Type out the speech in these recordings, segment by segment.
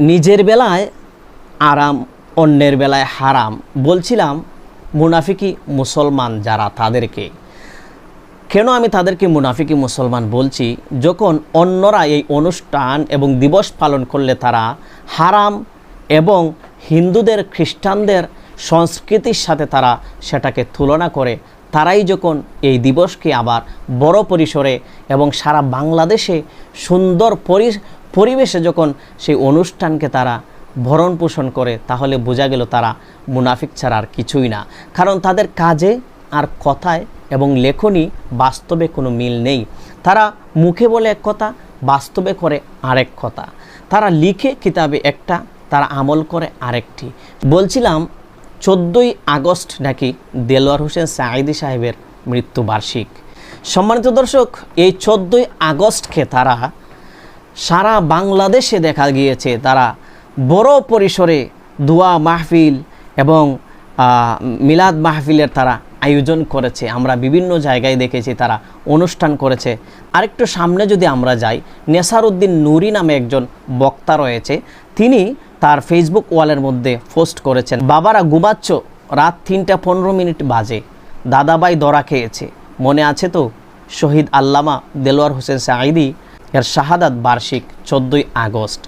নিজের বেলায় আরাম, অন্যের বেলায় হারাম বলছিলাম মুনাফিকি মুসলমান যারা তাদেরকে। কেন আমি তাদেরকে মুনাফিকি মুসলমান বলছি? যখন অন্যরা এই অনুষ্ঠান এবং দিবস পালন করলে তারা হারাম এবং হিন্দুদের, খ্রিস্টানদের সংস্কৃতির সাথে তারা সেটাকে তুলনা করে তারাই যখন এই দিবসকে আবার বড় পরিসরে এবং সারা বাংলাদেশে সুন্দর পরি, পরিবেশে যখন সেই অনুষ্ঠানকে তারা ভরণ পোষণ করে, তাহলে বোঝা গেল তারা মুনাফিক ছাড়া আর কিছুই না। কারণ তাদের কাজে আর কথায় এবং লেখনী বাস্তবে কোনো মিল নেই। তারা মুখে বলে এক কথা, বাস্তবে করে আরেক কথা। তারা লিখে কিতাবে একটা, তারা আমল করে আরেকটি। বলছিলাম চোদ্দোই আগস্ট নাকি দেলোয়ার হোসেন সাঈদি সাহেবের মৃত্যুবার্ষিক সম্মানিত দর্শক, এই চোদ্দোই আগস্টকে তারা সারা বাংলাদেশে দেখা গিয়েছে। তারা বড় পরিসরে দোয়া মাহফিল এবং মিলাদ মাহফিলের তারা আয়োজন করেছে। আমরা বিভিন্ন জায়গায় দেখেছি তারা অনুষ্ঠান করেছে। আরেকটু সামনে যদি আমরা যাই, নেসারউদ্দিন নুরি নামে একজন বক্তা রয়েছে। তিনি তার ফেসবুক ওয়ালের মধ্যে পোস্ট করেছেন, বাবারা ঘুমাচ্ছ? রাত তিনটা পনেরো মিনিট বাজে। দাদাবাই দরা খেয়েছে। মনে আছে তো? শহীদ আল্লামা দেলোয়ার হোসেন সাঈদি এর শাহাদাত বার্ষিক চোদ্দোই আগস্ট।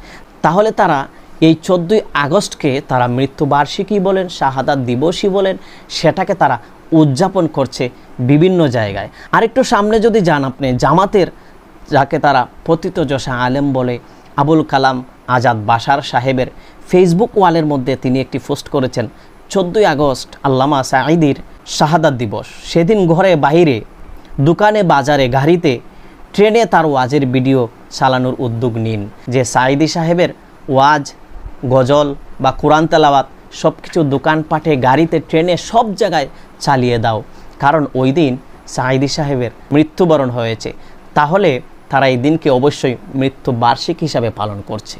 তাহলে তারা এই চোদ্দোই আগস্টকে তারা মৃত্যুবার্ষিকী বলেন, শাহাদাত দিবসই বলেন, সেটাকে তারা উদযাপন করছে বিভিন্ন জায়গায়। আরেকটু সামনে যদি যান আপনি, জামাতের, যাকে তারা পতিত যশা আলেম বলে আবুল কালাম আজাদ বাশার সাহেবের ফেসবুক ওয়ালের মধ্যে তিনি একটি পোস্ট করেছেন, চোদ্দোই আগস্ট আল্লামা সাঈদির শাহাদাত দিবস। সেদিন ঘরে বাইরে দোকানে বাজারে গাড়িতে, ট্রেনে তার ওয়াজের ভিডিও চালানোর উদ্যোগ নিন। যে সাঈদি সাহেবের ওয়াজ, গজল বা কোরআন তেলাওয়াত সব কিছু দোকানপাটে, গাড়িতে, ট্রেনে সব জায়গায় চালিয়ে দাও। কারণ ওই দিন সাইদি সাহেবের মৃত্যুবরণ হয়েছে। তাহলে তারা এই দিনকে অবশ্যই মৃত্যু বার্ষিক হিসাবে পালন করছে।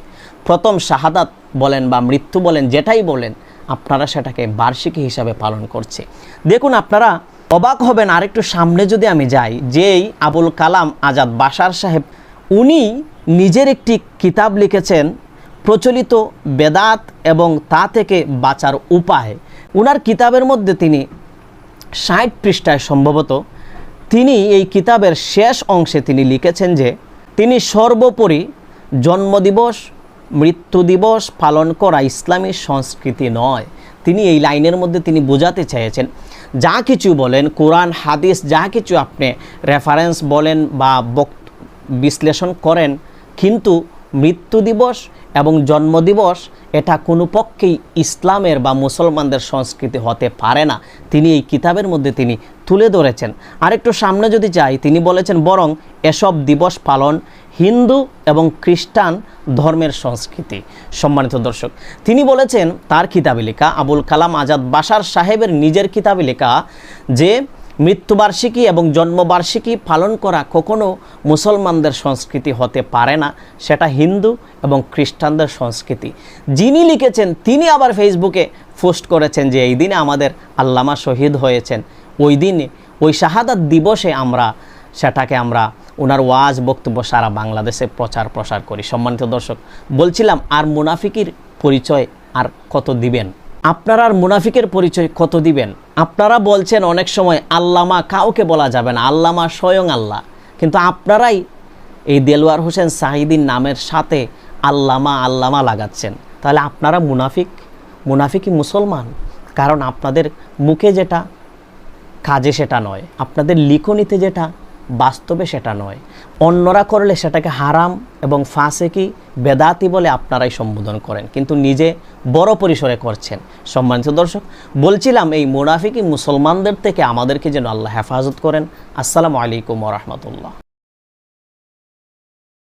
প্রথম শাহাদাত বলেন বা মৃত্যু বলেন, যেটাই বলেন, আপনারা সেটাকে বার্ষিকী হিসাবে পালন করছে। দেখুন, আপনারা অবাক হবেন, আরেকটু সামনে যদি আমি যাই, যেই আবুল কালাম আজাদ বাশার সাহেব, উনি নিজের একটি কিতাব লিখেছেন, প্রচলিত বেদাত এবং তা থেকে বাঁচার উপায়। উনার কিতাবের মধ্যে তিনি ষাট পৃষ্ঠায় সম্ভবত তিনি এই কিতাবের শেষ অংশে তিনি লিখেছেন যে, তিনি সর্বোপরি জন্মদিবস মৃত্যু দিবস পালন করা ইসলামী সংস্কৃতি নয়। তিনি এই লাইনের মধ্যে তিনি বোঝাতে চেয়েছেন, যা কিছু বলেন কোরআন, হাদিস, যা কিছু আপনি রেফারেন্স বলেন বা বক্ত বিশ্লেষণ করেন, কিন্তু মৃত্যু দিবস এবং জন্মদিবস এটা কোনো পক্ষেই ইসলামের বা মুসলমানদের সংস্কৃতি হতে পারে না। তিনি এই কিতাবের মধ্যে তিনি তুলে ধরেছেন। আরেকটু সামনে যদি যাই, তিনি বলেছেন, বরং এসব দিবস পালন হিন্দু এবং খ্রিস্টান ধর্মের সংস্কৃতি। সম্মানিত দর্শক, তিনি বলেছেন, তার কিতাবে লেখা আবুল কালাম আজাদ বাশার সাহেবের নিজের কিতাবে লেখা যে মৃত্যুবার্ষিকী এবং জন্মবার্ষিকী পালন করা কখনো মুসলমানদের সংস্কৃতি হতে পারে না, সেটা হিন্দু এবং খ্রিস্টানদের সংস্কৃতি। যিনি লিখেছেন, তিনি আবার ফেসবুকে পোস্ট করেছেন যে এই দিনে আমাদের আল্লামা শহীদ হয়েছেন। ওই দিনে, ওই শাহাদাত দিবসে আমরা সেটাকে আমরা ওনার ওয়াজ, বক্তব্য সারা বাংলাদেশে প্রচার প্রসার করি। সম্মানিত দর্শক, বলছিলাম, আর মুনাফিকির পরিচয় আর কত দিবেন? আপনারা আর মুনাফিকের পরিচয় কত দিবেন? আপনারা বলছেন অনেক সময় আল্লামা কাউকে বলা যাবে না, আল্লামা স্বয়ং আল্লাহ। কিন্তু আপনারাই এই দেলোয়ার হোসেন সাহিদিন নামের সাথে আল্লামা আল্লামা লাগাচ্ছেন। তাহলে আপনারা মুনাফিক? মুনাফিকই মুসলমান। কারণ আপনাদের মুখে যেটা, কাজে সেটা নয়। আপনাদের লিখনিতে যেটা বাস্তবে সেটা নয়। অন্যরা করলে সেটাকে হারাম এবং ফাঁসে কি? বেদাতি বলে আপনারাই সম্বোধন করেন। কিন্তু নিজে বড় পরিসরে করছেন। সম্মানিত দর্শক, বলছিলাম এই মুনাফিকি মুসলমানদের থেকে আমাদেরকে যেন আল্লাহ হেফাজত করেন। আসসালামু আলাইকুম রহমতুল্লাহ।